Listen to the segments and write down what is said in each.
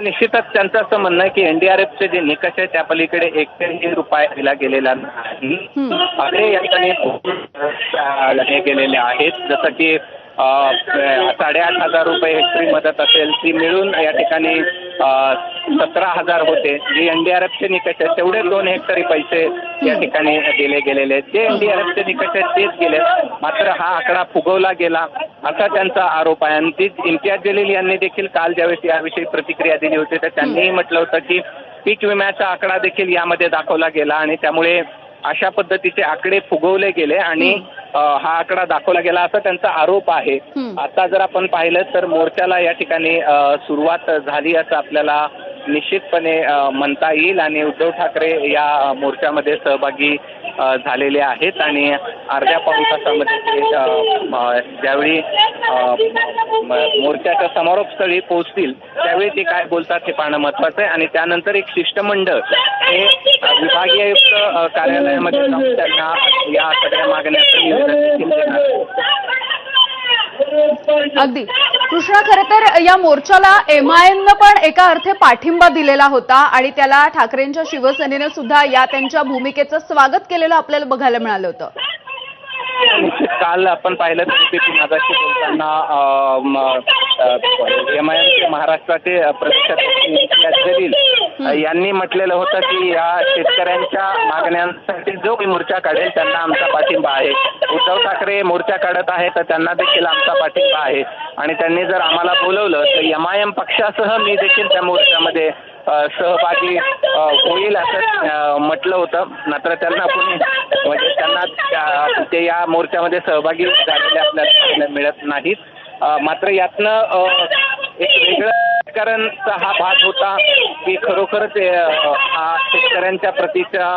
यातनं निश्चितच त्यांचं असं म्हणणं आहे की एनडीआरएफचे जे निकष आहेत त्या पलीकडे एकही रुपया दिला गेलेला नाही. अरे हे गेलेले आहेत. जसं की साडेआठ हजार रुपये हेक्टरी मदत असेल ती मिळून या ठिकाणी सतरा हजार होते. जे एनडीआरएफचे निकष आहेत तेवढे दोन हेक्टरी पैसे या ठिकाणी दिले गेलेले आहेत. जे एनडीआरएफचे निकष आहेत तेच गेले मात्र हा आकडा फुगवला गेला. असा त्यांचा आरोप आहे. आणि तीच इम्तियाज जलील यांनी देखील काल ज्यावेळेस याविषयी प्रतिक्रिया दिली होती तर त्यांनीही म्हटलं होतं की पीक विम्याचा आकडा देखील यामध्ये दाखवला गेला आणि त्यामुळे अशा पद्धतीचे आकडे फुगवले गेले आणि हा आकडा दाखवला गेला असा त्यांचा आरोप आहे. आता जर आपण पाहिलं तर मोर्चाला या ठिकाणी सुरुवात झाली असं आपल्याला निश्चितपणे म्हणता येईल. आणि उद्धव ठाकरे या मोर्चामध्ये सहभागी झालेले आहेत आणि अर्ध्या पाऊण तासामध्ये ते ज्यावेळी मोर्चाच्या समारोप मोर्चाच्या समारोपस्थळी पोहोचतील त्यावेळी ते काय बोलतात हे पाहणं महत्वाचं आहे. आणि त्यानंतर एक शिष्टमंडळ हे विभागीय आयुक्त कार्यालयामध्ये जाऊन त्यांना या सगळ्या मागण्याचं निवेदन अगदी. कृष्णा खरं तर या मोर्चाला एम आय एमनं पण एका अर्थे पाठिंबा दिलेला होता आणि त्याला ठाकरेंच्या शिवसेनेनं सुद्धा या त्यांच्या भूमिकेचं स्वागत केलेलं आपल्याला बघायला मिळालं होतं. निश्चित काल आपण पाहिलं पीपीपी मागाशी बोलताना एम आय एमचे महाराष्ट्राचे जलील यांनी म्हटलेलं होतं की या शेतकऱ्यांच्या मागण्यांसाठी जो काही मोर्चा काढेल त्यांना आमचा पाठिंबा आहे. उद्धव ठाकरे मोर्चा काढत आहे तर त्यांना देखील आमचा पाठिंबा आहे. आणि त्यांनी जर आम्हाला बोलवलं तर एम आय एम पक्षासह मी देखील त्या मोर्चामध्ये सहभागी होईल असं म्हटलं होतं. मात्र त्यांना कोणी म्हणजे त्यांना त्या- ते या मोर्चामध्ये सहभागी झालेले आपल्याला मिळत नाहीत. मात्र यातनं एक वेगळं राजकारणचा हा भाग होता की खरोखरच हा शेतकऱ्यांच्या प्रतीच्या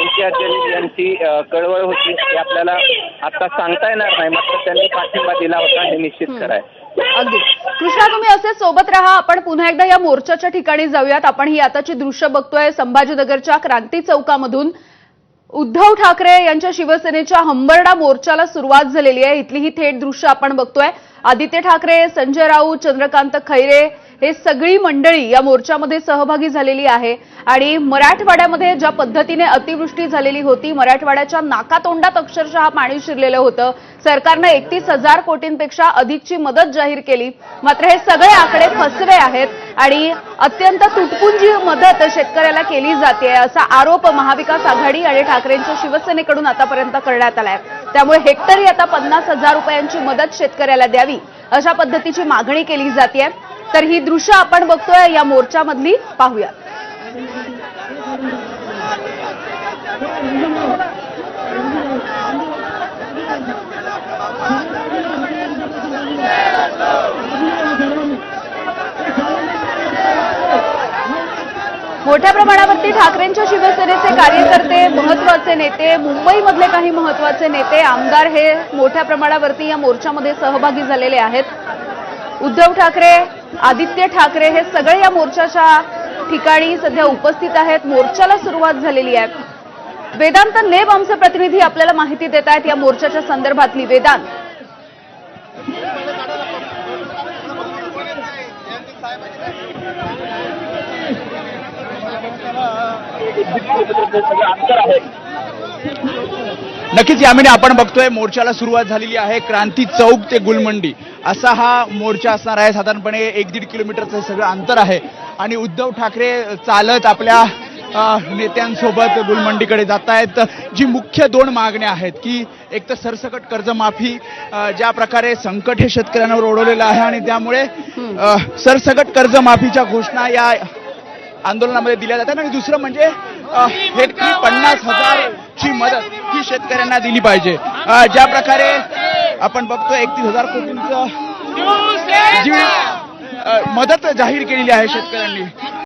इम्तियाज यांची कळवळ होती की आपल्याला आता सांगता येणार नाही. मात्र त्यांनी पाठिंबा दिला होता हे निश्चित आहे. अगदी. कृष्णा तुम्ही असे सोबत राहा. आपण पुन्हा एकदा या मोर्चाच्या ठिकाणी जाऊयात. आपण ही आताची दृश्य बघतोय संभाजीनगरच्या क्रांती चौकामधून. उद्धव ठाकरे यांच्या शिवसेनेच्या हंबरडा मोर्चाला सुरुवात झालेली आहे. इथली ही थेट दृश्य आपण बघतोय. आदित्य ठाकरे संजय राऊत चंद्रकांत खैरे हे सगळी मंडळी या मोर्चामध्ये सहभागी झालेली आहे. आणि मराठवाड्यामध्ये ज्या पद्धतीने अतिवृष्टी झालेली होती मराठवाड्याच्या नाकातोंडात अक्षरशः पाणी शिरलेलं होतं. सरकारनं एकतीस हजार कोटींपेक्षा अधिकची मदत जाहीर केली. मात्र हे सगळे आकडे फसवे आहेत आणि अत्यंत तुटपुंजी मदत शेतकऱ्याला केली जाते असा आरोप महाविकास आघाडी आणि ठाकरेंच्या शिवसेनेकडून आतापर्यंत करण्यात आलाय. त्यामुळे हेक्टरी आता पन्नास हजार रुपयांची मदत शेतकऱ्याला द्यावी अशा पद्धतीची मागणी केली जाते तर ही दृश्य आपण बघतोय या मोर्चामधली. पाहूया मोठ्या प्रमाणावरती ठाकरेंच्या शिवसेनेचे कार्यकर्ते महत्त्वाचे नेते मुंबईमधले काही महत्त्वाचे नेते आमदार हे मोठ्या प्रमाणावरती या मोर्चामध्ये सहभागी झालेले आहेत. उद्धव ठाकरे आदित्य ठाकरे हे सगळे या मोर्चाच्या ठिकाणी सध्या उपस्थित आहेत. मोर्चाला सुरुवात झालेली आहे. वेदांत नेब आमचे प्रतिनिधी आपल्याला माहिती देत आहेत या मोर्चाच्या संदर्भातली. वेदांत. नक्कीच यामध्ये आपण बघतोय मोर्चाला सुरुवात झालेली आहे क्रांती चौक ते गुलमंडी. असा हा मोर्चा असणार आहे. साधारणपणे एक दीड किलोमीटरचं सगळं अंतर आहे. आणि उद्धव ठाकरे चालत आपल्या नेत्यांसोबत गुलमंडीकडे जात आहेत जी मुख्य दोन मागण्या आहेत की एक तर सरसकट कर्जमाफी ज्या प्रकारे संकट हे शेतकऱ्यांवर ओढवलेलं आहे आणि त्यामुळे सरसकट कर्जमाफीच्या घोषणा या आंदोलनामध्ये दिल्या जातात. आणि दुसरं म्हणजे हे पन्नास हजारची मदत. ही शेतकऱ्यांना दिली पाहिजे. ज्या प्रकारे आपण बघतो एकतीस हजार कोटींचं मदत जाहीर केलेली आहे शेतकऱ्यांनी.